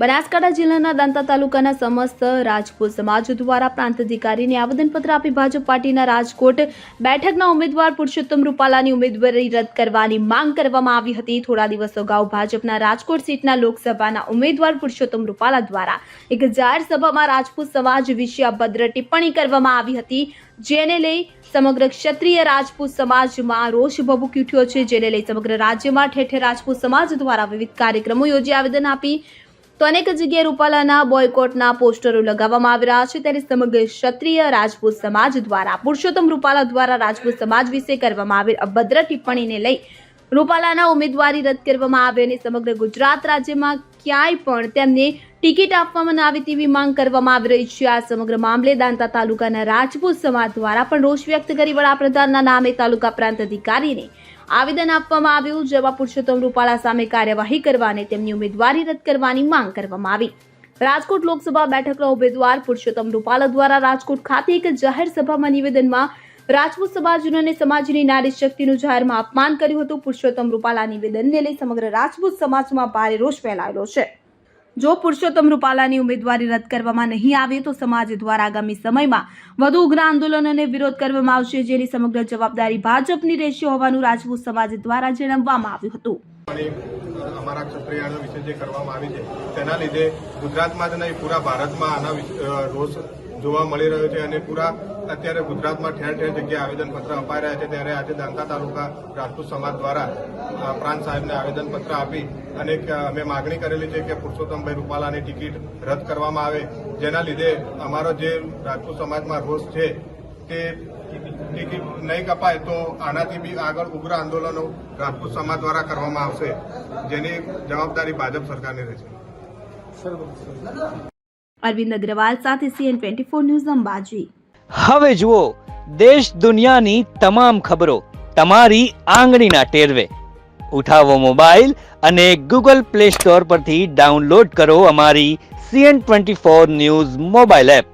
બનાસકાંઠા જિલ્લાના દાંતા તાલુકાના સમસ્ત રાજપૂત સમાજ દ્વારા પ્રાંત અધિકારીને આવેદનપત્ર આપી ભાજપ પાર્ટીના રાજકોટ બેઠકના ઉમેદવાર પુરુષોત્તમ રૂપાલાની ઉમેદવારી રદ કરવાની માંગ કરવામાં આવી હતી. થોડા દિવસ અગાઉ ભાજપના રાજકોટ સીટના લોકસભાના ઉમેદવાર પુરુષોત્તમ રૂપાલા દ્વારા એક જાહેર સભામાં રાજપૂત સમાજ વિશે અભદ્ર ટિપ્પણી કરવામાં આવી હતી, જેને લઈ સમગ્ર ક્ષત્રિય રાજપૂત સમાજમાં રોષ ભભૂકી ઉઠ્યો છે. જેને લઈ સમગ્ર રાજ્યમાં ઠેર ઠેર રાજપૂત સમાજ દ્વારા વિવિધ કાર્યક્રમો યોજી આવેદન આપી તો અનેક જગ્યાએ રૂપાલાના બોયકોટના પોસ્ટરો લગાવવામાં આવી રહ્યા છે. ત્યારે સમગ્ર ક્ષત્રિય રાજપૂત સમાજ દ્વારા, પુરુષોત્તમ રૂપાલા દ્વારા રાજપૂત સમાજ વિશે કરવામાં આવેલ અભદ્ર ટિપ્પણીને લઈ રૂપાલાના ઉમેદવારી રદ કરવામાં આવે અને સમગ્ર ગુજરાત રાજ્યમાં ક્યાંય પણ તેમને ટિકિટ આપવામાં આવે તેવી માંગ કરવામાં આવી રહી છે. આ સમગ્ર મામલે દાંતા તાલુકાના રાજપૂત સમાજ દ્વારા પણ રોષ વ્યક્ત કરી વડાપ્રધાનના નામે તાલુકા પ્રાંત અધિકારીને આવેદન આપવામાં આવ્યું. જેમાં પુરુષોત્તમ રૂપાલા સામે કાર્યવાહી કરવા અને તેમની ઉમેદવારી રદ કરવાની માંગ કરવામાં આવી. રાજકોટ લોકસભા બેઠકના ઉમેદવાર પુરુષોત્તમ રૂપાલા દ્વારા રાજકોટ ખાતે એક જાહેર સભામાં નિવેદનમાં રાજપૂત સમાજનું સમાજની નારી શક્તિનું જાહેરમાં અપમાન કર્યું હતું. પુરુષોત્તમ રૂપાલા નિવેદનને લઈ સમગ્ર રાજપૂત સમાજમાં ભારે રોષ ફેલાયેલો છે. જો પુરુષોત્તમ રૂપાલાની ઉમેદવારી રદ કરવામાં નહીં આવે તો સમાજ દ્વારા આગામી સમયમાં વધુ ઉગ્ર આંદોલન અને વિરોધ કરવામાં આવશે જેની સમગ્ર જવાબદારી ભાજપની રહેશે હોવાનું રાજપૂત સમાજ દ્વારા જણાવવામાં આવ્યું હતું. અમારા ક્ષત્રિયાનો વિશે જે કરવામાં આવી છે, તેના લીધે ગુજરાતમાં જ નહીં, પૂરા ભારતમાં આના રોષ જોવા મળી રહ્યો છે અને પૂરા અત્યારે ગુજરાતમાં ઠેર ઠેર જગ્યાએ આવેદનપત્ર અપાઈ રહ્યા છે. ત્યારે આજે દાંતા તાલુકા રાજપૂત સમાજ દ્વારા પ્રાંત સાહેબને આવેદનપત્ર આપી અને અમે માગણી કરેલી છે કે પુરુષોત્તમભાઈ રૂપાલાની ટિકિટ રદ કરવામાં આવે. જેના લીધે અમારો જે રાજપૂત સમાજમાં રોષ છે તે ટિકિટ નહીં કપાય તો આનાથી બી આગળ ઉગ્ર આંદોલનો રાજપૂત સમાજ દ્વારા કરવામાં આવશે. જેની જવાબદારી ભાજપ સરકારની રહેશે. અરવિંદ અગ્રવાલ સાથે CN twenty four news Ambaji. હવે જુઓ, દેશ દુનિયાની તમામ ખબરો, તમારી આંગળીના ટેરવે. ઉઠાવો મોબાઈલ અને ગૂગલ પ્લે સ્ટોર પરથી ડાઉનલોડ કરો અમારી CN twenty four news mobile app.